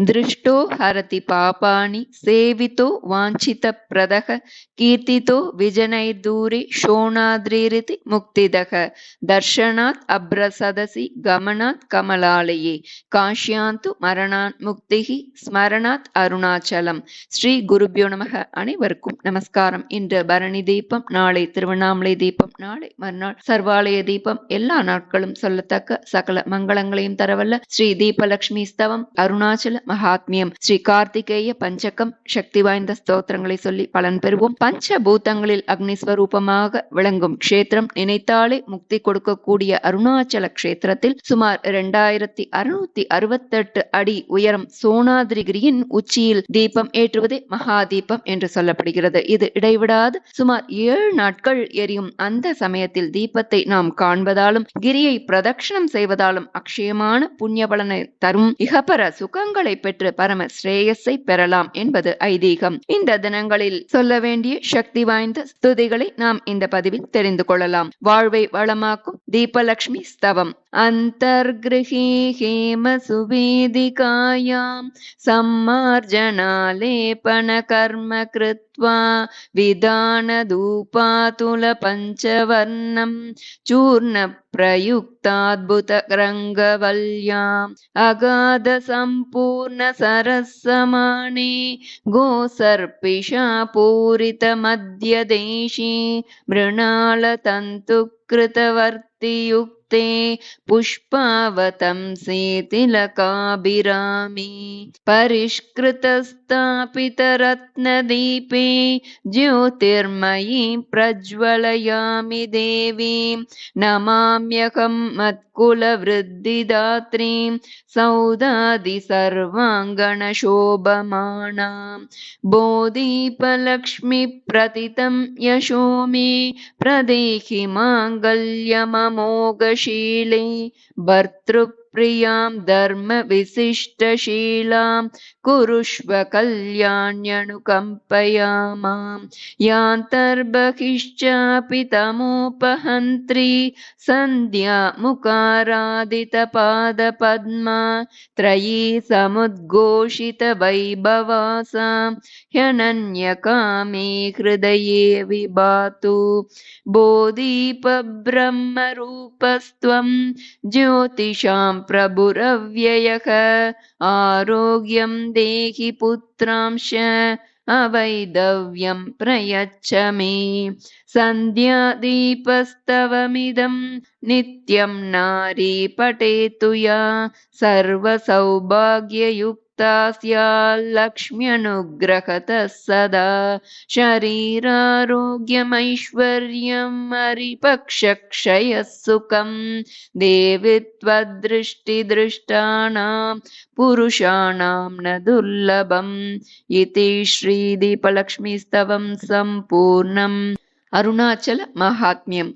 दृष्टो हरति पापानि सेवितो वाञ्छितप्रदः कीर्तितो विजनैर्दूरे शोणाद्रिरिति मुक्तिदः दर्शनात् अभ्रसदसि गमनात् कमलालये காஷ்யாந்து மரணான் முக்திகி ஸ்மரணாத் அருணாச்சலம் ஸ்ரீ குருபியோ நமக அனைவருக்கும் நமஸ்காரம் இன்று பரணி தீபம் நாளை திருவண்ணாமலை தீபம் நாளை மறுநாள் சர்வாலய தீபம் எல்லா நாட்களும் சொல்லத்தக்க சகல மங்களங்களையும் தரவல்ல ஸ்ரீ தீபலட்சுமி ஸ்தவம் அருணாச்சல மகாத்மியம். ஸ்ரீ கார்த்திகேய பஞ்சகம் சக்தி வாய்ந்த ஸ்தோத்திரங்களை சொல்லி பலன் பெறுவோம். பஞ்ச பூதங்களில் அக்னிஸ்வரூபமாக விளங்கும் க்ஷேத்திரம் நினைத்தாலே முக்தி கொடுக்கக்கூடிய அருணாச்சல க்ஷேத்திரத்தில் சுமார் இரண்டாயிரத்தி அறுநூத்தி அறுபத்தெட்டு அடி உயரம் சோனாதிரிகிரியின் உச்சியில் தீபம் ஏற்றுவதே மகா தீபம் என்று சொல்லப்படுகிறது. இது இடைவிடாது. சுமார் ஏழு நாட்கள் எரியும் அந்த சமயத்தில் தீபத்தை நாம் காண்பதாலும் கிரியை பிரதட்சணம் செய்வதாலும் அக்ஷயமான புண்ணிய பலனை தரும் இகப்பர சுகங்களை பெற்று பரம ஸ்ரேயஸை பெறலாம் என்பது ஐதீகம் இந்த தினங்களில் சொல்ல வேண்டிய சக்தி வாய்ந்த ஸ்துதிகளை நாம் இந்த பதிவில் தெரிந்து கொள்ளலாம் வாழ்வை வளமாக்கும் தீபலட்சுமி ஸ்தவம் अन्तर्गृहे हेमसुवेदिकायां सम्मार्जनालेपनकर्म कृत्वा विधानधूपातुलपञ्चवर्णं प्रयुक्ताद्भुतरङ्गवल्याम् रङ्गवल्याम् अगाधसम्पूर्णसरस्समाने गोसर्पिषा पूरितमध्यदेशी मृणालतन्तुकृतवर्तियुक् ते पुष्पावतंसेतिलकाभिरामि परिष्कृतस्थापितरत्नदीपे ज्योतिर्मयी प्रज्वलयामि देवीं नमाम्यहं मत्कुलवृद्धिदात्रीं सौदादि सर्वाङ्गणशोभमाणां बोधीपलक्ष्मिप्रतितं यशो मे प्रदेहि माङ्गल्यममोघशीले भर्तृप्रियां धर्मविशिष्टशीलां कुरुष्व कल्याण्यनुकम्पया मां यान्तर्बहिश्चापि तमोपहन्त्री सन्ध्या मुकारादितपादपद्मा त्रयी समुद्घोषितवैभवासां ह्यनन्यकामे हृदये विभातु। बोधीपब्रह्मरूपस्त्वं ज्योतिषां प्रभुरव्ययः आरोग्यं देहि पुत्रांश अवैधव्यं प्रयच्छ मे। सन्ध्यादीपस्तवमिदं नित्यं नारी पठेतु या सर्वसौभाग्ययुक्ता स्याल्लक्ष्म्यनुग्रहतः सदा शरीरारोग्यमैश्वर्यम् हरिपक्षक्षयः सुखम् देवि त्वदृष्टिदृष्टानां पुरुषाणां न दुर्लभम् इति श्रीदीपलक्ष्मीस्तवं सम्पूर्णम् अरुणाचल माहात्म्यम्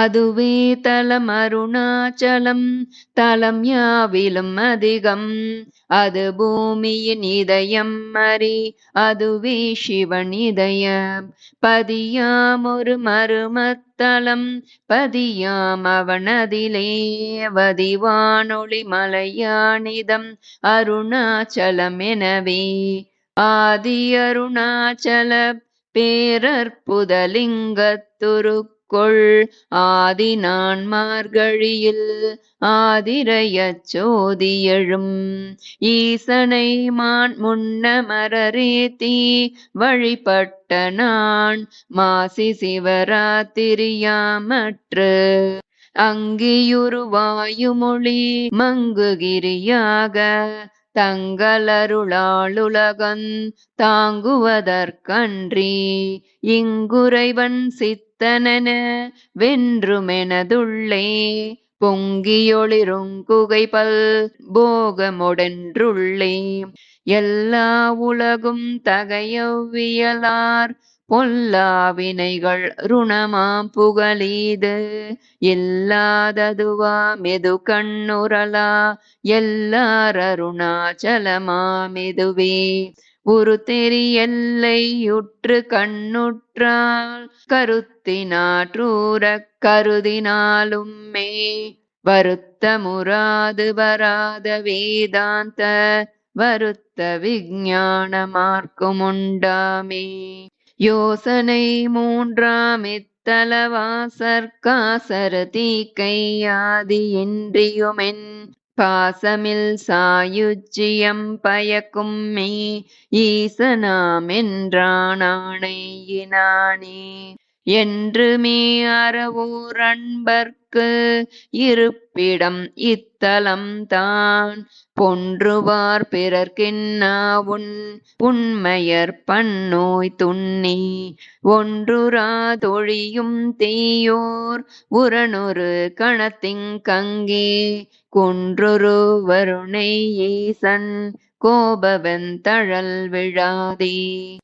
அதுவே தலம் அருணாச்சலம் தலம் யாவிலும் அதிகம். அது பூமியின் இதயம் மறி அதுவே சிவன் இதயம். பதியாம் ஒரு மருமத்தலம் பதியாம் அவனதிலே. வதிவானொளி மலையானிதம் அருணாச்சலம் எனவே. ஆதி அருணாச்சல பேரற்புதலிங்கத்துரு கொள். ஆதி நான் மார்கழியில் ஆதிரையச் சோதியழும். ஈசனை மான் முன்னமரீத்தி வழிபட்ட நான் மாசி சிவராத்திரியாமற்று. அங்கியுருவாயுமொழி மங்குகிரியாக தங்களருளாளுலகன் தாங்குவதற்கன்றி இங்குறைவன் சித்தனென வென்றுமெனதுள்ளே பொங்கியொளிருங்குகைபல் போகமொடென்றுள்ளே. எல்லா உலகும் தகையவ்வியலார் பொல்லாவினைகள் ருணமாம் புகழீது இல்லாததுவாமெது கண்ணுரலா எல்லார் அருணாச்சலமாமெதுவே ஒரு தெரி எல்லையுற்று கண்ணுற்றால் கருத்தினாற்றூரக் கருதினாலும்மே. வருத்தமுறாது வராத வேதாந்த வருத்த விஞ்ஞானமார்க்குமுண்டாமே. யோசனை மூன்றாம் இத்தலவாசற்காசரதி கையாதி என்றியுமென் பாசமில் சாயுஜ்யம் பயக்கும் மெய் ஈசனாமென்றானானையினானே என்று மே அறவோர் அன்பர்க்கு இருப்பிடம் இத்தலம் தான். பொன்றுவார் பிறர்க்கின்னாவுன் உண்மையர் பன்னோய் துண்ணி ஒன்றுரா தொழியும் தீயோர் உரனொரு கணத்திங்கங்கே குன்றொரு வருணை ஈசன் கோபவெந்தழல் விழாதே.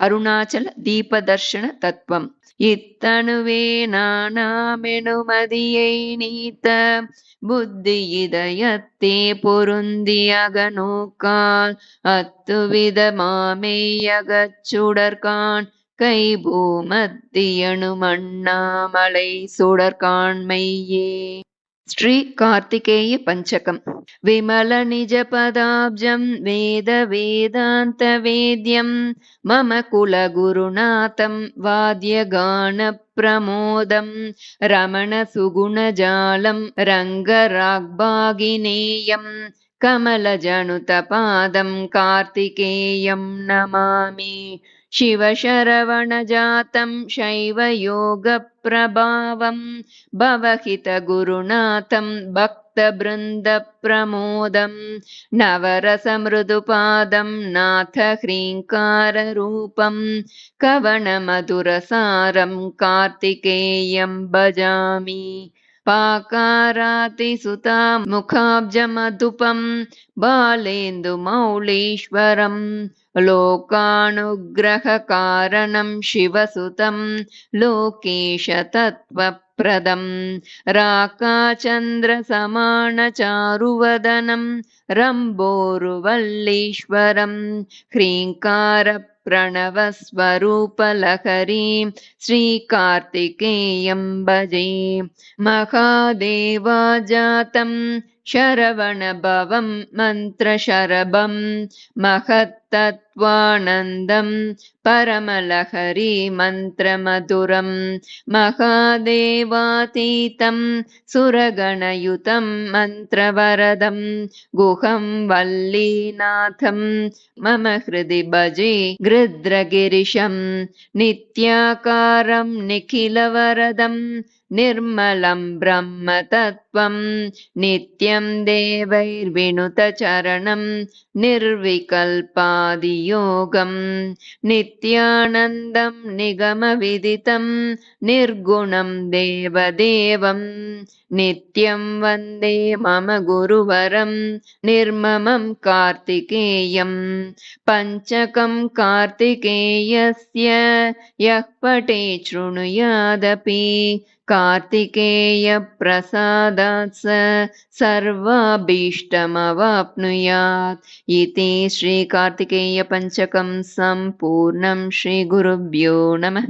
அருணாச்சல தீபதர்ஷன தத்துவம் இத்தனுவே நானாமெனுமதியை நீத்த புத்தி இதயத்தே பொருந்தியக நோக்கால் அத்துவித மாமேயகச்சுடர்கான் கை பூமத்தியணு மண்ணாமலை சுடர்காண்மையே. ஸ்ரீ கார்த்திகேய பஞ்சகம். விமல நிஜ பதாப்ஜம் வேத வேதாந்த வேத்யம் மம குல குருநாதம் வாத்திய கான பிரமோதம் कमलजनुतपादं कार्तिकेयं नमामि। शिवशरवणजातं शैवयोगप्रभावं भवहितगुरुनाथं भक्तबृन्दप्रमोदं नवरसमृदुपादं नाथ ह्रीङ्काररूपम् कवणमधुरसारं कार्तिकेयं भजामि। पाकारातिसुतां मुखाब्जमधुपं बालेन्दुमौलीश्वरं लोकानुग्रहकारणं शिवसुतं लोकेशतत्त्वप्रदं राकाचन्द्रसमानचारुवदनं रम्बोरुवल्लीश्वरं ह्रीङ्कार ह्रीङ्कारप्रणवस्वरूपलहरीं श्रीकार्तिकेयं भजे महादेवा जातं शरवणभवं मन्त्रशरभं महत्तत्त्वानन्दं परमलहरी मन्त्रमधुरं महादेवातीतं सुरगणयुतं मन्त्रवरदं गुहं वल्लीनाथं मम हृदि भजे गृद्रगिरिशं नित्याकारं निखिलवरदं निर्मलं ब्रह्मतत्त्वं नित्यं देवैर्विनुतचरणं निर्विकल्पादियोगं नित्यानन्दं निगमविदितं निर्गुणं देवदेवं नित्यं वन्दे मम गुरुवरं निर्ममं कार्तिकेयं पञ्चकं कार्तिकेयस्य यः पटे शृणुयादपि कार्तिकेयप्रसादात् स सर्वाभीष्टमवाप्नुयात्। इति श्रीकार्तिकेयपञ्चकं सम्पूर्णं श्रीगुरुभ्यो नमः